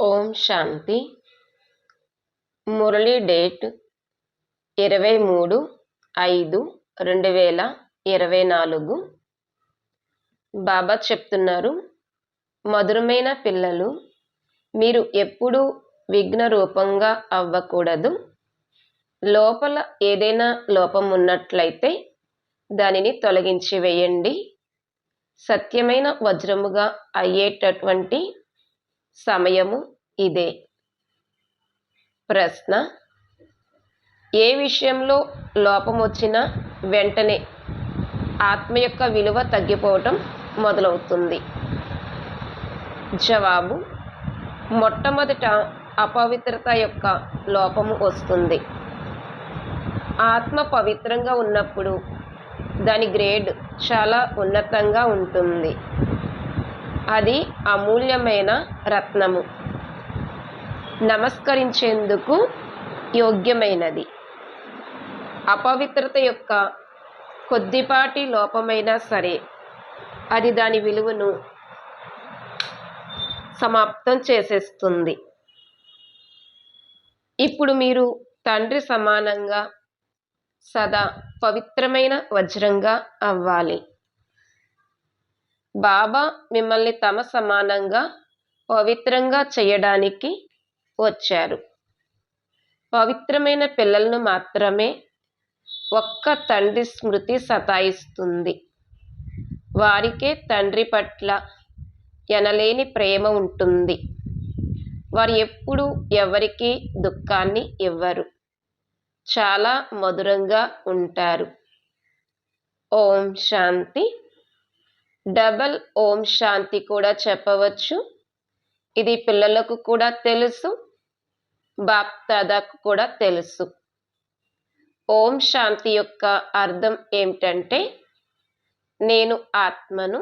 ఓం శాంతి. Murali date ఇరవై మూడు ఐదు రెండు వేల ఇరవై నాలుగు. బాబా చెప్తున్నారు మధురమైన పిల్లలు మీరు ఎప్పుడూ విఘ్న రూపంగా అవ్వకూడదు. లోపల ఏదైనా లోపం ఉన్నట్లయితే దానిని తొలగించి వేయండి. సత్యమైన వజ్రముగా అయ్యేటటువంటి సమయము ఇదే. ప్రశ్న ఏ విషయంలో లోపం వచ్చినా వెంటనే ఆత్మ యొక్క విలువ తగ్గిపోవటం మొదలవుతుంది. జవాబు మొట్టమొదట అపవిత్రత యొక్క లోపము వస్తుంది. ఆత్మ పవిత్రంగా ఉన్నప్పుడు దాని గ్రేడ్ చాలా ఉన్నతంగా ఉంటుంది. అది అమూల్యమైన రత్నము. నమస్కరించేందుకు యోగ్యమైనది. అపవిత్రత యొక్క కొద్దిపాటి లోపమైనా సరే అది దాని విలువను సమాప్తం చేసేస్తుంది. ఇప్పుడు మీరు తండ్రి సమానంగా సదా పవిత్రమైన వజ్రంగా అవ్వాలి. బాబా మిమ్మల్ని తమ సమానంగా పవిత్రంగా చేయడానికి వచ్చారు. పవిత్రమైన పిల్లలను మాత్రమే ఒక్క తండ్రి స్మృతి సతాయిస్తుంది. వారికే తండ్రి పట్ల ఎనలేని ప్రేమ ఉంటుంది. వారు ఎప్పుడూ ఎవరికీ దుఃఖాన్ని ఇవ్వరు. చాలా మధురంగా ఉంటారు. ఓం శాంతి. డబల్ ఓం శాంతి కూడా చెప్పవచ్చు. ఇది పిల్లలకు కూడా తెలుసు బాప్దాదాకు కూడా తెలుసు. ఓం శాంతి యొక్క అర్థం ఏమిటంటే నేను ఆత్మను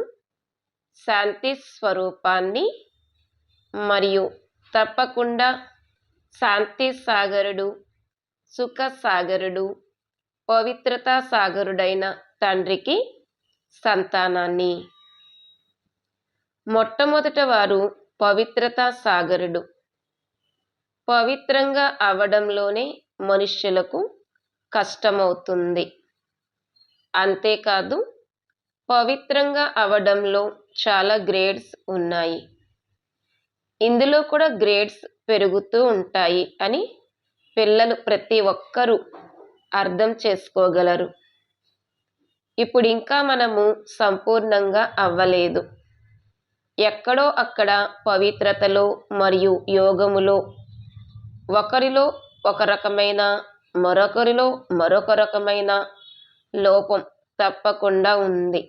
శాంతి స్వరూపాన్ని మరియు తప్పకుండా శాంతి సాగరుడు సుఖ సాగరుడు పవిత్రతా సాగరుడైన తండ్రికి సంతానాన్ని. మొట్టమొదట వారు పవిత్రతా సాగరుడు. పవిత్రంగా అవడంలోనే మనుష్యులకు కష్టమవుతుంది. అంతేకాదు పవిత్రంగా అవడంలో చాలా గ్రేడ్స్ ఉన్నాయి. ఇందులో కూడా గ్రేడ్స్ పెరుగుతూ ఉంటాయి అని పిల్లలు ప్రతి ఒక్కరూ అర్థం చేసుకోగలరు. ఇప్పుడు ఇంకా మనము సంపూర్ణంగా అవ్వలేదు. ఎక్కడో అక్కడ పవిత్రతలో మరియు యోగములో ఒకరిలో ఒక రకమైన మరొకరిలో మరొక రకమైన లోపం తప్పకుండా ఉంది.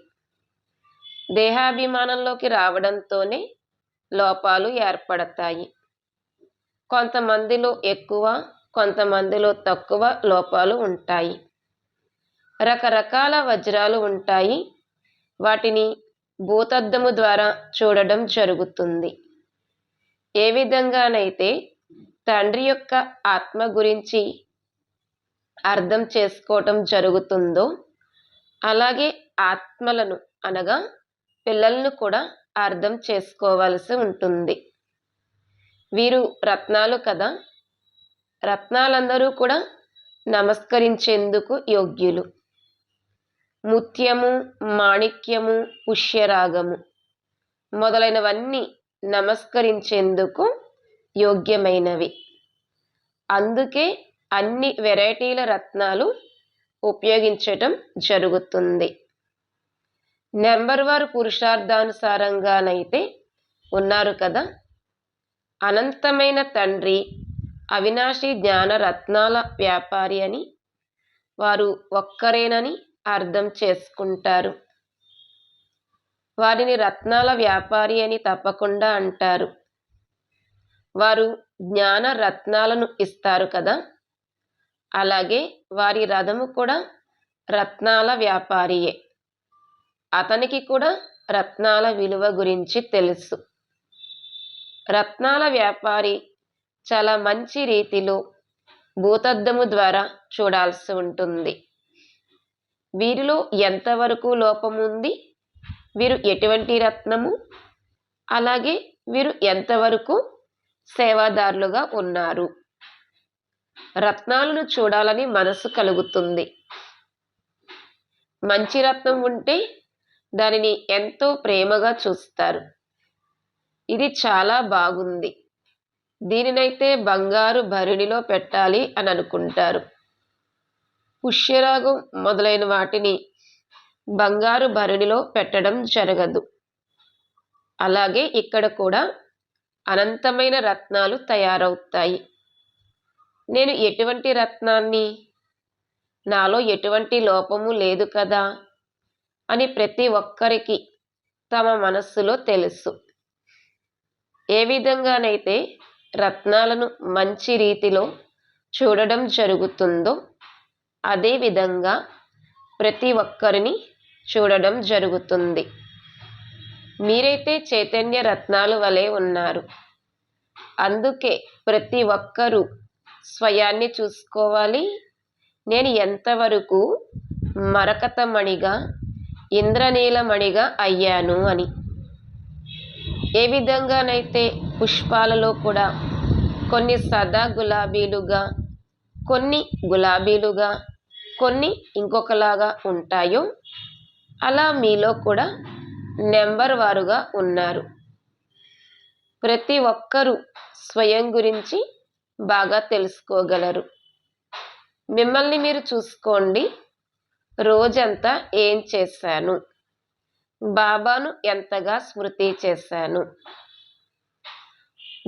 దేహాభిమానంలోకి రావడంతోనే లోపాలు ఏర్పడతాయి. కొంతమందిలో ఎక్కువ కొంతమందిలో తక్కువ లోపాలు ఉంటాయి. రకరకాల వజ్రాలు ఉంటాయి. వాటిని భూతద్దము ద్వారా చూడడం జరుగుతుంది. ఏ విధంగానైతే తండ్రి యొక్క ఆత్మ గురించి అర్థం చేసుకోవటం జరుగుతుందో అలాగే ఆత్మలను అనగా పిల్లలను కూడా అర్థం చేసుకోవాల్సి ఉంటుంది. వీరు రత్నాలు కదా? రత్నాలందరూ కూడా నమస్కరించేందుకు యోగ్యులు. ముత్యము మాణిక్యము పుష్యరాగము మొదలైనవన్నీ నమస్కరించేందుకు యోగ్యమైనవి. అందుకే అన్ని వెరైటీల రత్నాలు ఉపయోగించటం జరుగుతుంది. నెంబర్ వారు పురుషార్థానుసారంగానైతే ఉన్నారు కదా. అనంతమైన తండ్రి అవినాశి జ్ఞాన రత్నాల వ్యాపారి అని వారు ఒక్కరేనని అర్థం చేసుకుంటారు. వారిని రత్నాల వ్యాపారి అని తప్పకుండా అంటారు. వారు జ్ఞాన రత్నాలను ఇస్తారు కదా? అలాగే వారి రథము కూడా రత్నాల వ్యాపారియే. అతనికి కూడా రత్నాల విలువ గురించి తెలుసు. రత్నాల వ్యాపారి చాలా మంచి రీతిలో భూతద్దము ద్వారా చూడాల్సి ఉంటుంది. వీరిలో ఎంతవరకు లోపం ఉంది? వీరు ఎటువంటి రత్నము? అలాగే వీరు ఎంతవరకు సేవాదారులుగా ఉన్నారు? రత్నాలను చూడాలని మనసు కలుగుతుంది. మంచి రత్నం ఉంటే దానిని ఎంతో ప్రేమగా చూస్తారు. ఇది చాలా బాగుంది. దీనినైతే బంగారు భరిణిలో పెట్టాలి అని అనుకుంటారు. పుష్యరాగం మొదలైన వాటిని బంగారు భరిణిలో పెట్టడం జరగదు. అలాగే ఇక్కడ కూడా అనంతమైన రత్నాలు తయారవుతాయి. నేను ఎటువంటి రత్నాన్ని? నాలో ఎటువంటి లోపము లేదు కదా? అని ప్రతి ఒక్కరికి తమ మనస్సులో తెలుసు. ఏ విధంగానైతే రత్నాలను మంచి రీతిలో చూడడం జరుగుతుందో అదేవిధంగా ప్రతి ఒక్కరిని చూడడం జరుగుతుంది. మీరైతే చైతన్య రత్నాలు వలె ఉన్నారు. అందుకే ప్రతి ఒక్కరూ స్వయాన్ని చూసుకోవాలి. నేను ఎంతవరకు మరకతమణిగా ఇంద్రనీలమణిగా అయ్యాను అని. ఏ విధంగానైతే పుష్పాలలో కూడా కొన్ని సదా గులాబీలుగా కొన్ని గులాబీలుగా కొన్ని ఇంకొకలాగా ఉంటాయో అలా మీలో కూడా నెంబర్ వారుగా ఉన్నారు. ప్రతి ఒక్కరూ స్వయం గురించి బాగా తెలుసుకోగలరు. మిమ్మల్ని మీరు చూసుకోండి. రోజంతా ఏం చేశాను? బాబాను ఎంతగా స్మృతి చేశాను?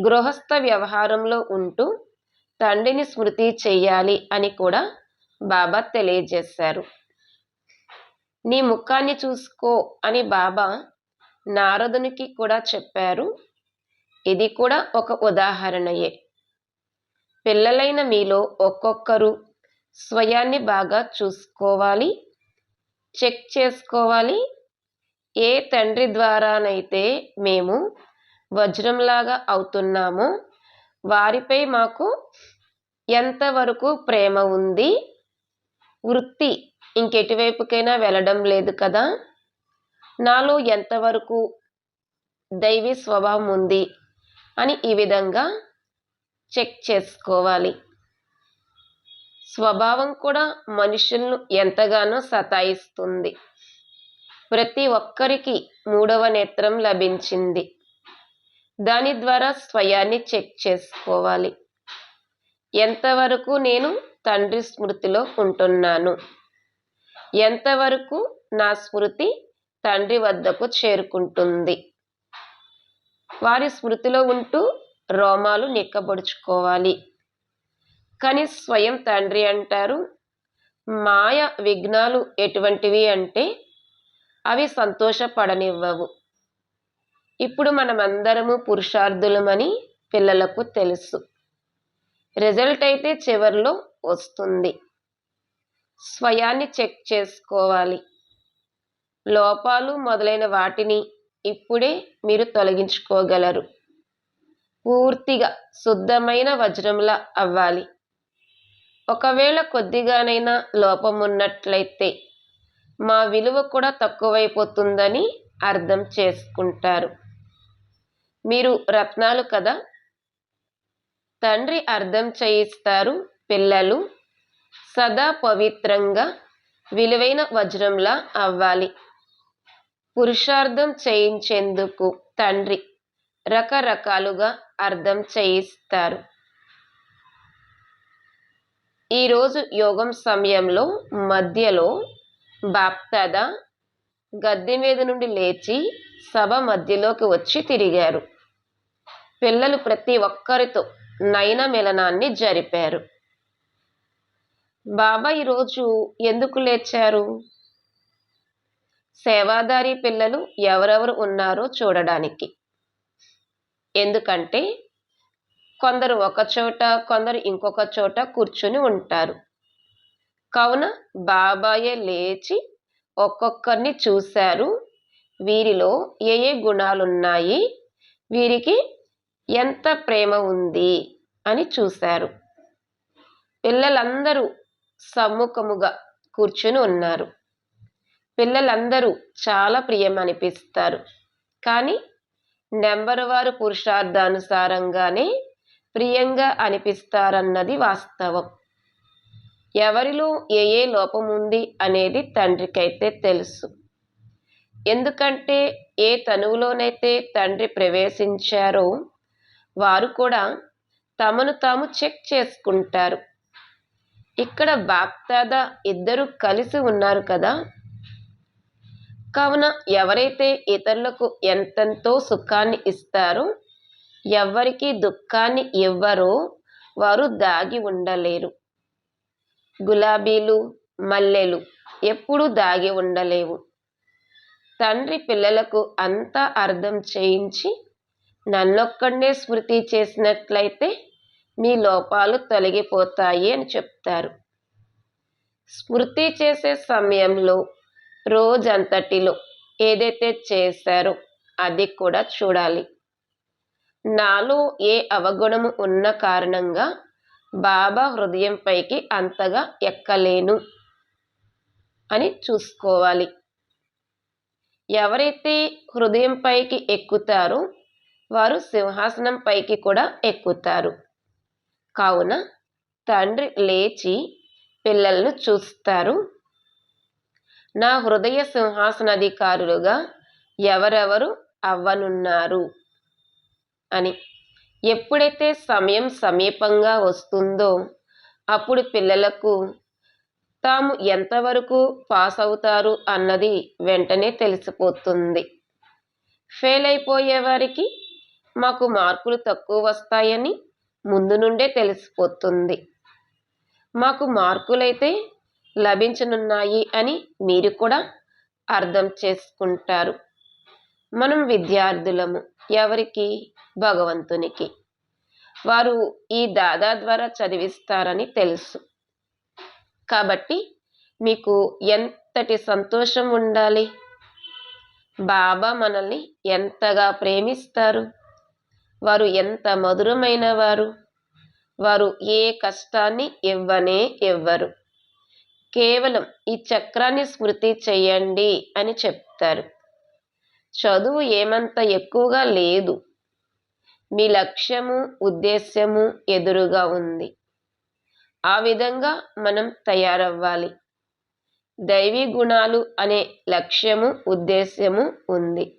గృహస్థ వ్యవహారంలో ఉంటూ తండ్రిని స్మృతి చెయ్యాలి అని కూడా బాబా తెలియజేశారు. నీ ముఖాన్ని చూసుకో అని బాబా నారదునికి కూడా చెప్పారు. ఇది కూడా ఒక ఉదాహరణయే. పిల్లలైన మీలో ఒక్కొక్కరు స్వయాన్ని బాగా చూసుకోవాలి చెక్ చేసుకోవాలి. ఏ తండ్రి ద్వారానైతే మేము వజ్రంలాగా అవుతున్నామో వారిపై మాకు ఎంతవరకు ప్రేమ ఉంది వృత్తి. ఇంకెటువైపుకైనా వెళ్ళడం లేదు కదా? నాలో ఎంతవరకు దైవీ స్వభావం ఉంది అని ఈ విధంగా చెక్ చేసుకోవాలి. స్వభావం కూడా మనుషులను ఎంతగానో సతాయిస్తుంది. ప్రతి ఒక్కరికి మూడవ నేత్రం లభించింది. దాని ద్వారా స్వయాన్ని చెక్ చేసుకోవాలి. ఎంతవరకు నేను తండ్రి స్మృతిలో ఉంటున్నాను. ఎంతవరకు నా స్మృతి తండ్రి వద్దకు చేరుకుంటుంది? వారి స్మృతిలో ఉంటూ రోమాలు నిక్కబొడుచుకోవాలి. కానీ స్వయం తండ్రి అంటారు. మాయ విఘ్నాలు ఎటువంటివి అంటే అవి సంతోషపడనివ్వవు. ఇప్పుడు మనమందరము పురుషార్థులమని పిల్లలకు తెలుసు. రిజల్ట్ అయితే చివరిలో వస్తుంది. స్వయాన్ని చెక్ చేసుకోవాలి. లోపాలు మొదలైన వాటిని ఇప్పుడే మీరు తొలగించుకోగలరు. పూర్తిగా శుద్ధమైన వజ్రంలా అవ్వాలి. ఒకవేళ కొద్దిగానైనా లోపం ఉన్నట్లయితే మా విలువ కూడా తక్కువైపోతుందని అర్థం చేసుకుంటారు. మీరు రత్నాలు కదా? తండ్రి అర్థం చేయిస్తారు. పిల్లలు సదా పవిత్రంగా విలువైన వజ్రంలా అవ్వాలి. పురుషార్థం చేయించేందుకు తండ్రి రకరకాలుగా అర్థం చేయిస్తారు. ఈరోజు యోగం సమయంలో మధ్యలో బాప్తాద గద్దె మీద నుండి లేచి సభ మధ్యలోకి వచ్చి తిరిగారు. పిల్లలు ప్రతి ఒక్కరితో నయన మిలనాన్ని జరిపారు. బాబా ఈరోజు ఎందుకు లేచారు? సేవాదారి పిల్లలు ఎవరెవరు ఉన్నారో చూడడానికి. ఎందుకంటే కొందరు ఒక చోట కొందరు ఇంకొక చోట కూర్చుని ఉంటారు. కావున బాబాయే లేచి ఒక్కొక్కరిని చూశారు. వీరిలో ఏ ఏ గుణాలున్నాయి? వీరికి ఎంత ప్రేమ ఉంది అని చూశారు. పిల్లలందరూ సమ్ముఖముగా కూర్చుని ఉన్నారు. పిల్లలందరూ చాలా ప్రియం అనిపిస్తారు కానీ నెంబర్ వారు పురుషార్థానుసారంగానే ప్రియంగా అనిపిస్తారన్నది వాస్తవం. ఎవరిలో ఏ ఏ లోపం ఉంది అనేది తండ్రికైతే తెలుసు. ఎందుకంటే ఏ తనువులోనైతే తండ్రి ప్రవేశించారో వారు కూడా తమను తాము చెక్ చేసుకుంటారు. ఇక్కడ బాప్దాదా ఇద్దరు కలిసి ఉన్నారు కదా? కావున ఎవరైతే ఇతరులకు ఎంతెంతో సుఖాన్ని ఇస్తారో ఎవరికి దుఃఖాన్ని ఇవ్వరో వారు దాగి ఉండలేరు. గులాబీలు మల్లెలు ఎప్పుడూ దాగి ఉండలేవు. తండ్రి పిల్లలకు అంతా అర్థం చేయించి నన్నొక్కడే స్మృతి చేసినట్లయితే మీ లోపాలు తొలగిపోతాయి అని చెప్తారు. స్మృతి చేసే సమయంలో రోజంతటిలో ఏదైతే చేశారో అది కూడా చూడాలి. నాలో ఏ అవగుణము ఉన్న కారణంగా బాబా హృదయంపైకి అంతగా ఎక్కలేను అని చూసుకోవాలి. ఎవరైతే హృదయం పైకి ఎక్కుతారో వారు సింహాసనం పైకి కూడా ఎక్కుతారు. కావున తండ్రి లేచి పిల్లలను చూస్తారు. నా హృదయ సింహాసనాధికారులుగా ఎవరెవరు అవ్వనున్నారు? అని. ఎప్పుడైతే సమయం సమీపంగా వస్తుందో అప్పుడు పిల్లలకు తాము ఎంతవరకు పాస్ అవుతారు అన్నది వెంటనే తెలిసిపోతుంది. ఫెయిల్ అయిపోయే వారికి మాకు మార్కులు తక్కువ వస్తాయని ముందు నుండే తెలిసిపోతుంది. మాకు మార్కులైతే లభించనున్నాయి అని మీరు కూడా అర్థం చేసుకుంటారు. మనం విద్యార్థులము ఎవరికి? భగవంతునికి. వారు ఈ దాదా ద్వారా చదివిస్తారని తెలుసు. కాబట్టి మీకు ఎంతటి సంతోషం ఉండాలి? బాబా మనల్ని ఎంతగా ప్రేమిస్తారు? వారు ఎంత మధురమైన వారు వారు ఏ కష్టాన్ని ఇవ్వనే ఇవ్వరు. కేవలం ఈ చక్రాన్ని స్మృతి చేయండి అని చెప్తారు. చదువు ఏమంత ఎక్కువగా లేదు. మీ లక్ష్యము ఉద్దేశ్యము ఎదురుగా ఉంది. ఆ విధంగా మనం తయారవ్వాలి. దైవీ గుణాలు అనే లక్ష్యము ఉద్దేశ్యము ఉంది.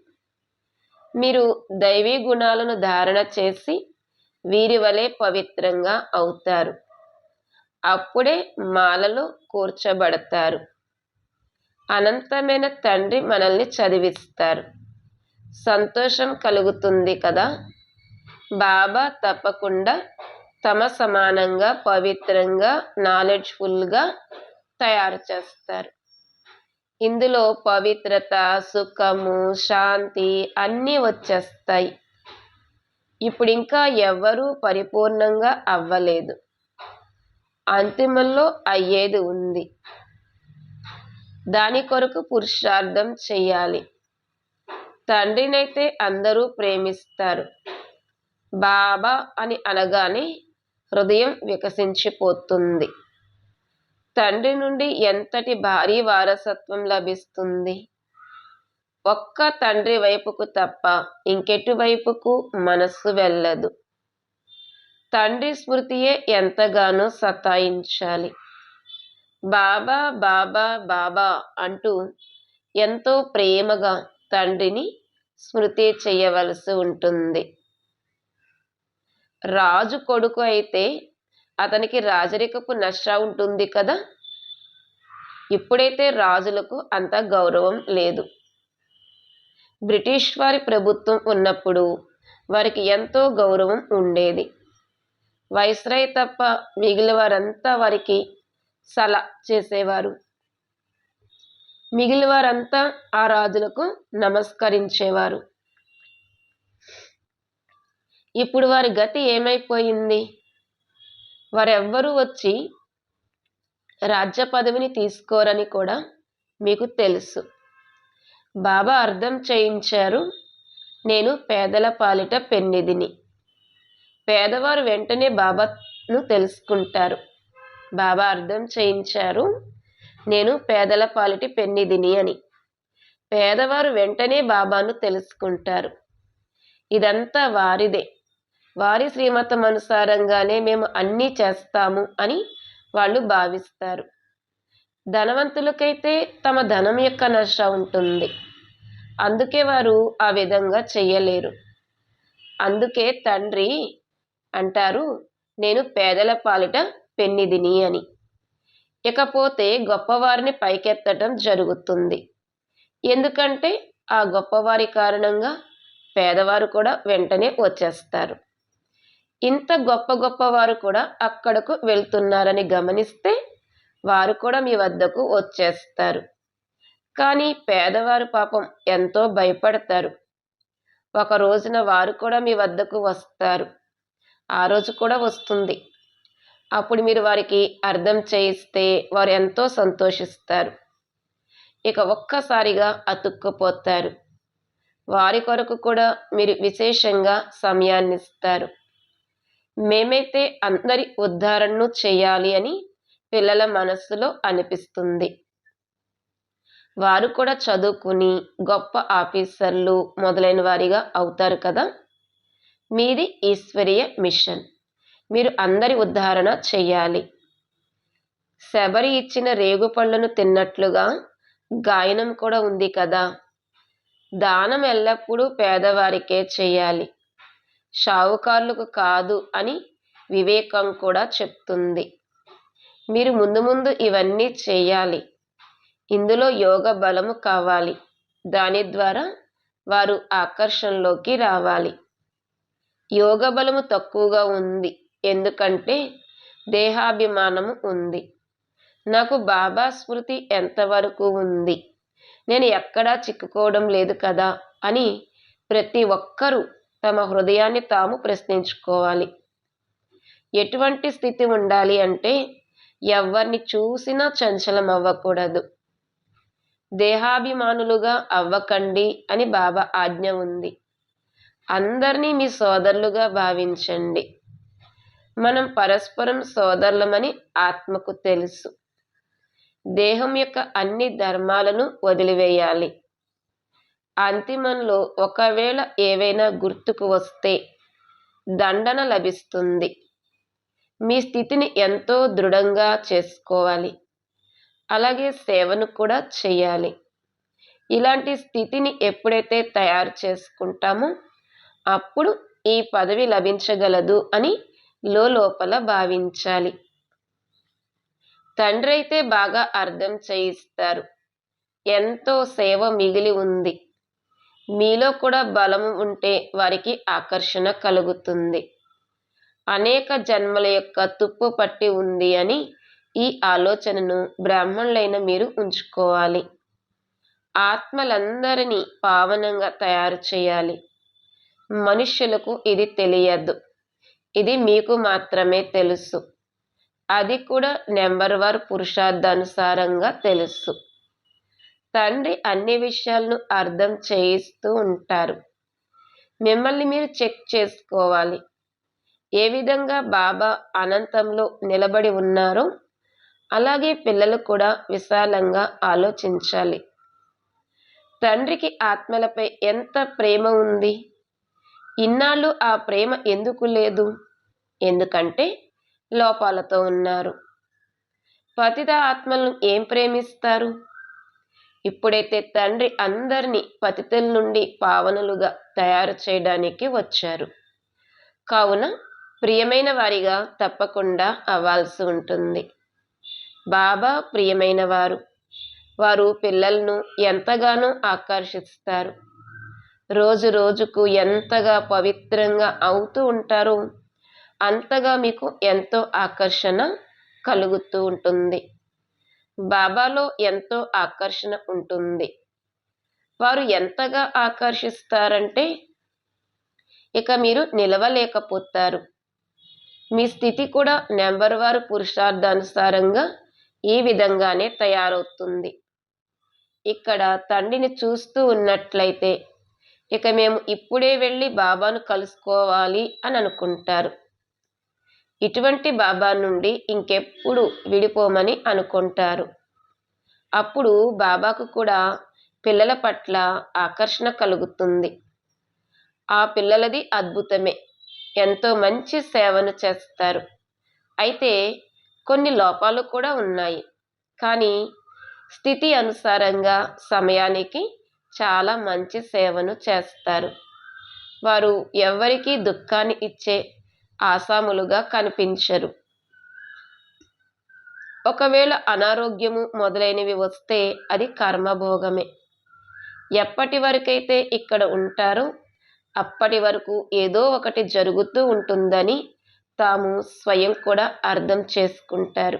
మీరు దైవీ గుణాలను ధారణ చేసి వీరి వలె పవిత్రంగా అవుతారు. అప్పుడే మాలలో కూర్చబడతారు. అనంతమైన తండ్రి మనల్ని చదివిస్తారు. సంతోషం కలుగుతుంది కదా? బాబా తప్పకుండా తమ సమానంగా పవిత్రంగా నాలెడ్జ్ఫుల్గా తయారు చేస్తారు. ఇందులో పవిత్రత సుఖము శాంతి అన్నీ వచ్చేస్తాయి. ఇప్పుడు ఇంకా ఎవ్వరూ పరిపూర్ణంగా అవ్వలేదు. అంతిమంలో అయ్యేది ఉంది. దాని కొరకు పురుషార్థం చెయ్యాలి తండ్రినైతే అందరూ ప్రేమిస్తారు. బాబా అని అనగానే హృదయం వికసించిపోతుంది. తండ్రి నుండి ఎంతటి భారీ వారసత్వం లభిస్తుంది? ఒక్క తండ్రి వైపుకు తప్ప ఇంకెటువైపుకు మనస్సు వెళ్ళదు. తండ్రి స్మృతియే ఎంతగానో సతాయించాలి. బాబా బాబా బాబా అంటూ ఎంతో ప్రేమగా తండ్రిని స్మృతి చేయవలసి ఉంటుంది. రాజు కొడుకు అయితే అతనికి రాజరికపు నష్ట ఉంటుంది కదా? ఇప్పుడైతే రాజులకు అంత గౌరవం లేదు. బ్రిటిష్ వారి ప్రభుత్వం ఉన్నప్పుడు వారికి ఎంతో గౌరవం ఉండేది. వైస్రాయ్ తప్ప మిగిలిన వారంతా వారికి సలా చేసేవారు. మిగిలిన వారంతా ఆ రాజులకు నమస్కరించేవారు. ఇప్పుడు వారి గతి ఏమైపోయింది? వారెవ్వరూ వచ్చి రాజ్య పదవిని తీసుకోరని కూడా మీకు తెలుసు. బాబా అర్థం చేయించారు నేను పేదల పాలిట పెన్నిదిని. పేదవారు వెంటనే బాబాను తెలుసుకుంటారు. బాబా అర్థం చేయించారు నేను పేదల పాలిటి పెన్నిదిని అని. పేదవారు వెంటనే బాబాను తెలుసుకుంటారు. ఇదంతా వారిదే. వారి శ్రీమతం అనుసారంగానే మేము అన్నీ చేస్తాము అని వాళ్ళు భావిస్తారు. ధనవంతులకైతే తమ ధనం యొక్క నష్ట ఉంటుంది. అందుకే వారు ఆ విధంగా చెయ్యలేరు అందుకే తండ్రి అంటారు నేను పేదల పాలిట పెన్నిదిని అని. ఇకపోతే గొప్పవారిని పైకెత్తటం జరుగుతుంది. ఎందుకంటే ఆ గొప్పవారి కారణంగా పేదవారు కూడా వెంటనే వచ్చేస్తారు. ఇంత గొప్ప గొప్పవారు కూడా అక్కడకు వెళ్తున్నారని గమనిస్తే వారు కూడా మీ వద్దకు వచ్చేస్తారు. కానీ పేదవారు పాపం ఎంతో భయపడతారు. ఒక రోజున వారు కూడా మీ వద్దకు వస్తారు. ఆ రోజు కూడా వస్తుంది. అప్పుడు మీరు వారికి అర్థం చేయిస్తే వారు ఎంతో సంతోషిస్తారు. ఇక ఒక్కసారిగా అతుక్కుపోతారు. వారి కొరకు కూడా మీరు విశేషంగా సమయాన్ని ఇస్తారు మేమైతే అందరి ఉద్ధారణను చేయాలి అని పిల్లల మనస్సులో అనిపిస్తుంది. వారు కూడా చదువుకుని గొప్ప ఆఫీసర్లు మొదలైన వారిగా అవుతారు కదా? మీది ఈశ్వరీయ మిషన్. మీరు అందరి ఉద్ధారణ చేయాలి. శబరి ఇచ్చిన రేగుపళ్ళను తిన్నట్లుగా గాయనం కూడా ఉంది కదా? దానం ఎల్లప్పుడూ పేదవారికే చేయాలి. షావుకారులకు కాదు అని వివేకం కూడా చెప్తుంది. మీరు ముందు ముందు ఇవన్నీ చేయాలి. ఇందులో యోగ బలము కావాలి. దాని ద్వారా వారు ఆకర్షణలోకి రావాలి. యోగ బలము తక్కువగా ఉంది. ఎందుకంటే దేహాభిమానము ఉంది. నాకు బాబా స్మృతి ఎంతవరకు ఉంది? నేను ఎక్కడా చిక్కుకోవడం లేదు కదా అని ప్రతి ఒక్కరూ తమ హృదయాన్ని తాము ప్రశ్నించుకోవాలి. ఎటువంటి స్థితి ఉండాలి అంటే ఎవరిని చూసినా చంచలం అవ్వకూడదు. దేహాభిమానులుగా అవ్వకండి అని బాబా ఆజ్ఞ ఉంది. అందరినీ మీ సోదరులుగా భావించండి. మనం పరస్పరం సోదరులమని ఆత్మకు తెలుసు. దేహం యొక్క అన్ని ధర్మాలను వదిలివేయాలి. అంతిమంలో ఒకవేళ ఏవైనా గుర్తుకు వస్తే దండన లభిస్తుంది. మీ స్థితిని ఎంతో దృఢంగా చేసుకోవాలి. అలాగే సేవను కూడా చేయాలి. ఇలాంటి స్థితిని ఎప్పుడైతే తయారు చేసుకుంటామో అప్పుడు ఈ పదవి లభించగలదు అని లోపల భావించాలి. తండ్రి అయితే బాగా అర్థం చేయిస్తారు. ఎంతో సేవ మిగిలి ఉంది. మీలో కూడా బలము ఉంటే వారికి ఆకర్షణ కలుగుతుంది. అనేక జన్మల యొక్క తుప్పు పట్టి ఉంది అని ఈ ఆలోచనను బ్రాహ్మణులైన మీరు ఉంచుకోవాలి. ఆత్మలందరినీ పావనంగా తయారు చేయాలి. మనుష్యులకు ఇది తెలియదు. ఇది మీకు మాత్రమే తెలుసు. అది కూడా నెంబర్ వన్ పురుషార్థానుసారంగా తెలుసు. తండ్రి అన్ని విషయాలను అర్థం చేయిస్తూ ఉంటారు. మిమ్మల్ని మీరు చెక్ చేసుకోవాలి. ఏ విధంగా బాబా అనంతంలో నిలబడి ఉన్నారో అలాగే పిల్లలు కూడా విశాలంగా ఆలోచించాలి. తండ్రికి ఆత్మలపై ఎంత ప్రేమ ఉంది? ఇన్నాళ్ళు ఆ ప్రేమ ఎందుకు లేదు? ఎందుకంటే లోపాలతో ఉన్నారు. పతిత ఆత్మలను ఏం ప్రేమిస్తారు? ఇప్పుడైతే తండ్రి అందరినీ పతితుల నుండి పావనులుగా తయారు చేయడానికి వచ్చారు. కావున ప్రియమైన వారిగా తప్పకుండా అవ్వాల్సి ఉంటుంది. బాబా ప్రియమైన వారు వారు పిల్లలను ఎంతగానో ఆకర్షిస్తారు. రోజు రోజుకు ఎంతగా పవిత్రంగా అవుతూ ఉంటారో అంతగా మీకు ఎంతో ఆకర్షణ కలుగుతూ ఉంటుంది. బాబాలో ఎంతో ఆకర్షణ ఉంటుంది. వారు ఎంతగా ఆకర్షిస్తారంటే ఇక మీరు నిలవలేకపోతారు. మీ స్థితి కూడా నెంబర్ వారు పురుషార్థానుసారంగా ఈ విధంగానే తయారవుతుంది. ఇక్కడ తండ్రిని చూస్తూ ఉన్నట్లయితే ఇక మేము ఇప్పుడే వెళ్ళి బాబాను కలుసుకోవాలి అని అనుకుంటారు. ఇటువంటి బాబా నుండి ఇంకెప్పుడు విడిపోమని అనుకుంటారు. అప్పుడు బాబాకు కూడా పిల్లల పట్ల ఆకర్షణ కలుగుతుంది. ఆ పిల్లలది అద్భుతమే. ఎంతో మంచి సేవను చేస్తారు. అయితే కొన్ని లోపాలు కూడా ఉన్నాయి. కానీ స్థితి అనుసారంగా సమయానికి చాలా మంచి సేవను చేస్తారు. వారు ఎవరికీ దుఃఖాన్ని ఇచ్చే ఆసాములుగా కనిపించరు. ఒకవేళ అనారోగ్యము మొదలైనవి వస్తే అది కర్మభోగమే. ఎప్పటి వరకైతే ఇక్కడ ఉంటారో అప్పటి వరకు ఏదో ఒకటి జరుగుతూ ఉంటుందని తాము స్వయం కూడా అర్థం చేసుకుంటారు.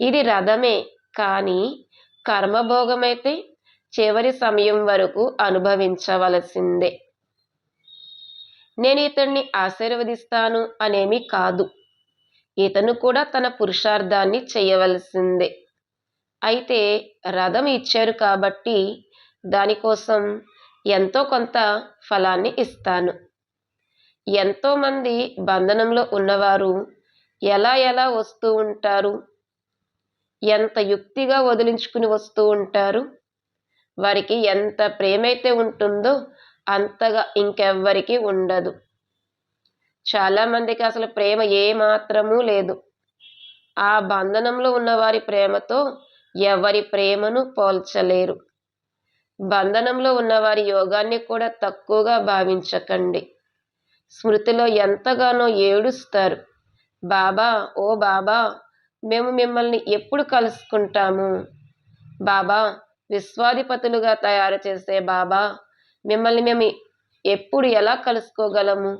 ఇది రథమే కానీ కర్మభోగమైతే చివరి సమయం వరకు అనుభవించవలసిందే. నేను ఇతన్ని ఆశీర్వదిస్తాను అనేమి కాదు. ఇతను కూడా తన పురుషార్థాన్ని చేయవలసిందే. అయితే రథం ఇచ్చారు కాబట్టి దానికోసం ఎంతో కొంత ఫలాన్ని ఇస్తాను. ఎంతోమంది బంధనంలో ఉన్నవారు ఎలా ఎలా వస్తూ ఉంటారు? ఎంత యుక్తిగా వదిలించుకుని వస్తూ ఉంటారు? వారికి ఎంత ప్రేమైతే ఉంటుందో అంతగా ఇంకెవ్వరికి ఉండదు. చాలామందికి అసలు ప్రేమ ఏమాత్రమూ లేదు. ఆ బంధనంలో ఉన్నవారి ప్రేమతో ఎవరి ప్రేమను పోల్చలేరు. బంధనంలో ఉన్నవారి యోగాన్ని కూడా తక్కువగా భావించకండి. స్మృతిలో ఎంతగానో ఏడుస్తారు. బాబా ఓ బాబా మేము మిమ్మల్ని ఎప్పుడు కలుసుకుంటాము? బాబా విశ్వాధిపతులుగా తయారు చేసే బాబా మిమ్మల్ని మేము ఎప్పుడు ఎలా కలుసుకోగలము?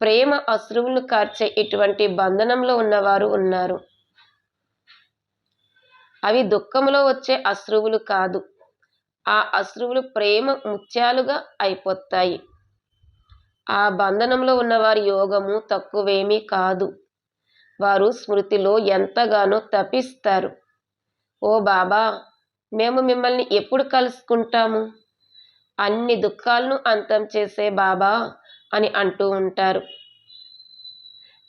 ప్రేమ అశ్రువులు కార్చే ఇటువంటి బంధనంలో ఉన్నవారు ఉన్నారు. అవి దుఃఖంలో వచ్చే అశ్రువులు కాదు. ఆ అశ్రువులు ప్రేమ ముత్యాలుగా అయిపోతాయి. ఆ బంధనంలో ఉన్నవారి యోగము తక్కువేమీ కాదు. వారు స్మృతిలో ఎంతగానో తపిస్తారు ఓ బాబా మేము మిమ్మల్ని ఎప్పుడు కలుసుకుంటాము? అన్ని దుఃఖాలను అంతం చేసే బాబా అని అంటూ ఉంటారు.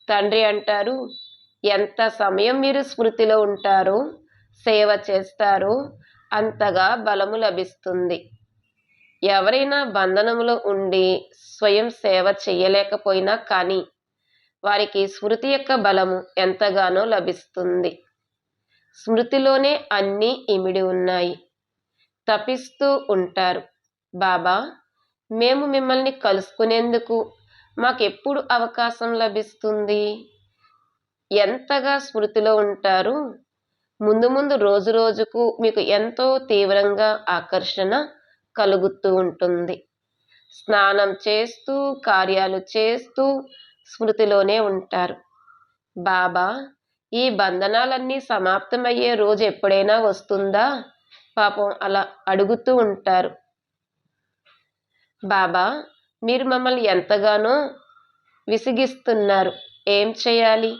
తండ్రి అంటారు ఎంత సమయం మీరు స్మృతిలో ఉంటారో సేవ చేస్తారో అంతగా బలము లభిస్తుంది. ఎవరైనా బంధనములో ఉండి స్వయం సేవ చేయలేకపోయినా కానీ వారికి స్మృతి యొక్క బలము ఎంతగానో లభిస్తుంది. స్మృతిలోనే అన్నీ ఇమిడి ఉన్నాయి. తపిస్తూ ఉంటారు. బాబా మేము మిమ్మల్ని కలుసుకునేందుకు మాకెప్పుడు అవకాశం లభిస్తుంది? ఎంతగా స్మృతిలో ఉంటారు? ముందు ముందు రోజు రోజుకు మీకు ఎంతో తీవ్రంగా ఆకర్షణ కలుగుతూ ఉంటుంది. స్నానం చేస్తూ కార్యాలు చేస్తూ స్మృతిలోనే ఉంటారు. బాబా ఈ బంధనాలన్నీ సమాప్తమయ్యే రోజు ఎప్పుడైనా వస్తుందా? పాపం అలా అడుగుతూ ఉంటారు. బాబా మీరు మమ్మల్ని ఎంతగానో విసిగిస్తున్నారు. ఏం చేయాలి?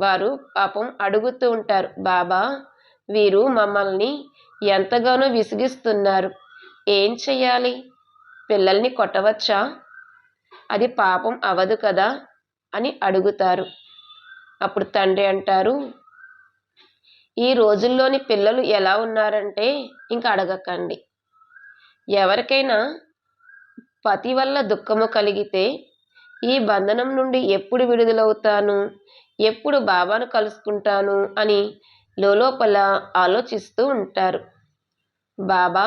వారు పాపం అడుగుతూ ఉంటారు. బాబా వీరు మమ్మల్ని ఎంతగానో విసిగిస్తున్నారు. ఏం చేయాలి? పిల్లల్ని కొట్టవచ్చా? అది పాపం అవదు కదా అని అడుగుతారు. అప్పుడు తండ్రి అంటారు ఈ రోజుల్లోని పిల్లలు ఎలా ఉన్నారంటే ఇంకా అడగకండి. ఎవరికైనా పతి వల్ల దుఃఖము కలిగితే ఈ బంధనం నుండి ఎప్పుడు విడుదలవుతాను? ఎప్పుడు బాబాను కలుసుకుంటాను? అని లోపల ఆలోచిస్తూ ఉంటారు. బాబా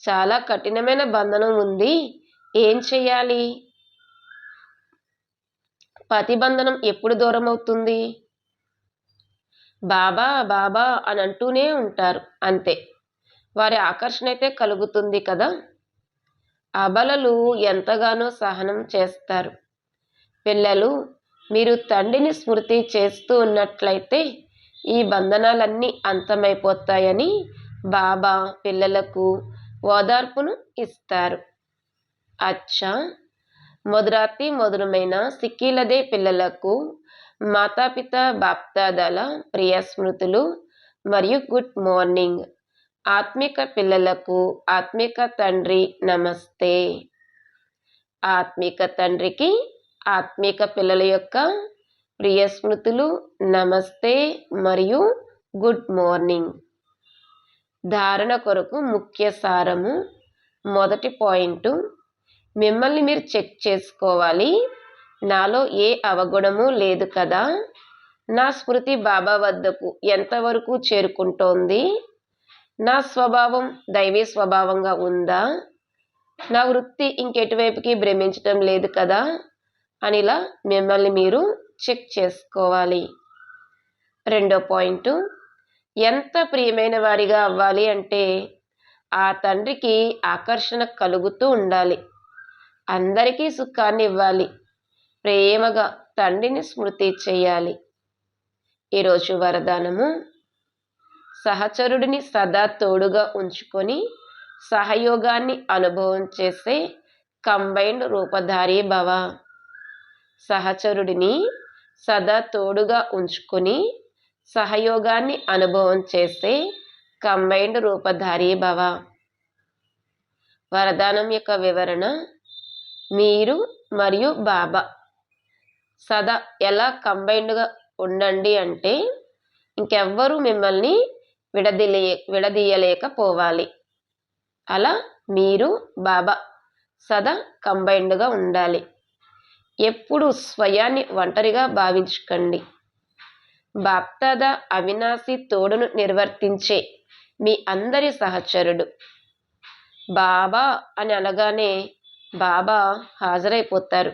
చాలా కఠినమైన బంధనం ఉంది. ఏం చెయ్యాలి? పతిబంధనం ఎప్పుడు దూరం అవుతుంది బాబా బాబా అని అంటూనే ఉంటారు. అంతే. వారి ఆకర్షణ అయితే కలుగుతుంది కదా? అబలలు ఎంతగానో సహనం చేస్తారు. పిల్లలు మీరు తండ్రిని స్మృతి చేస్తూ ఉన్నట్లయితే ఈ బంధనాలన్నీ అంతమైపోతాయని బాబా పిల్లలకు ఓదార్పును ఇస్తారు. అచ్చా! మొదరాతి మధురమైన సిక్కీలదే పిల్లలకు మాతాపిత బాప్తాదాల ప్రియ స్మృతులు మరియు గుడ్ మార్నింగ్. ఆత్మిక పిల్లలకు ఆత్మిక తండ్రి నమస్తే. ఆత్మిక తండ్రికి ఆత్మిక పిల్లల యొక్క ప్రియ స్మృతులు నమస్తే మరియు గుడ్ మార్నింగ్. ధారణ కొరకు ముఖ్య సారము మొదటి పాయింట్ మిమ్మల్ని మీరు చెక్ చేసుకోవాలి. నాలో ఏ అవగుణము లేదు కదా? నా స్మృతి బాబా వద్దకు ఎంతవరకు చేరుకుంటోంది? నా స్వభావం దైవీ స్వభావంగా ఉందా? నా వృత్తి ఇంకెటువైపుకి భ్రమించటం లేదు కదా? అనిలా మిమ్మల్ని మీరు చెక్ చేసుకోవాలి. రెండో పాయింట్ ఎంత ప్రియమైన వారిగా అవ్వాలి అంటే ఆ తండ్రికి ఆకర్షణ కలుగుతూ ఉండాలి. అందరికీ సుఖాన్ని ఇవ్వాలి. ప్రేమగా తండ్రిని స్మృతి చేయాలి. ఈరోజు వరదానము. సహచరుడిని సదా తోడుగా ఉంచుకొని సహయోగాన్ని అనుభవం చేసే కంబైన్డ్ రూపధారి భవ. సహచరుడిని సదా తోడుగా ఉంచుకొని సహయోగాన్ని అనుభవం చేసే కంబైన్డ్ రూపధారి భవ. వరదానం యొక్క వివరణ మీరు మరియు బాబా. సదా ఎలా కంబైన్డ్గా ఉండండి అంటే ఇంకెవ్వరూ మిమ్మల్ని విడదీలే విడదీయలేకపోవాలి. అలా మీరు బాబా సదా కంబైన్డ్గా ఉండాలి. ఎప్పుడు స్వయాన్ని ఒంటరిగా భావించకండి. బాప్తాద అవినాశి తోడును నిర్వర్తించే మీ అందరి సహచరుడు. బాబా అని అనగానే బాబా హాజరైపోతారు.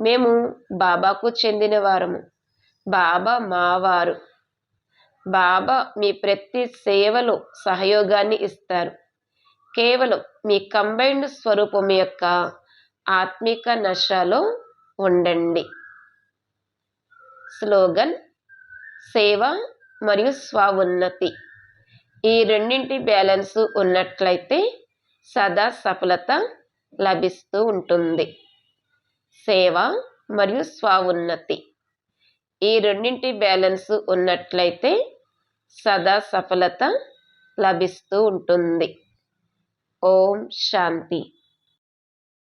మేము బాబాకు చెందిన వారము బాబా మావారు. బాబా మీ ప్రతి సేవలో సహయోగాన్ని ఇస్తారు. కేవలం మీ కంబైన్డ్ స్వరూపం యొక్క ఆత్మిక నశలో ఉండండి. స్లోగన్ సేవ మరియు స్వావున్నతి. ఈ రెండింటి బ్యాలెన్స్ ఉన్నట్లయితే సదా సఫలత లభిస్తూ ఉంటుంది. సేవ మరియు స్వావున్నతి. ఈ రెండింటి బ్యాలెన్స్ ఉన్నట్లయితే సదా సఫలత లభిస్తూ ఉంటుంది. ఓం శాంతి.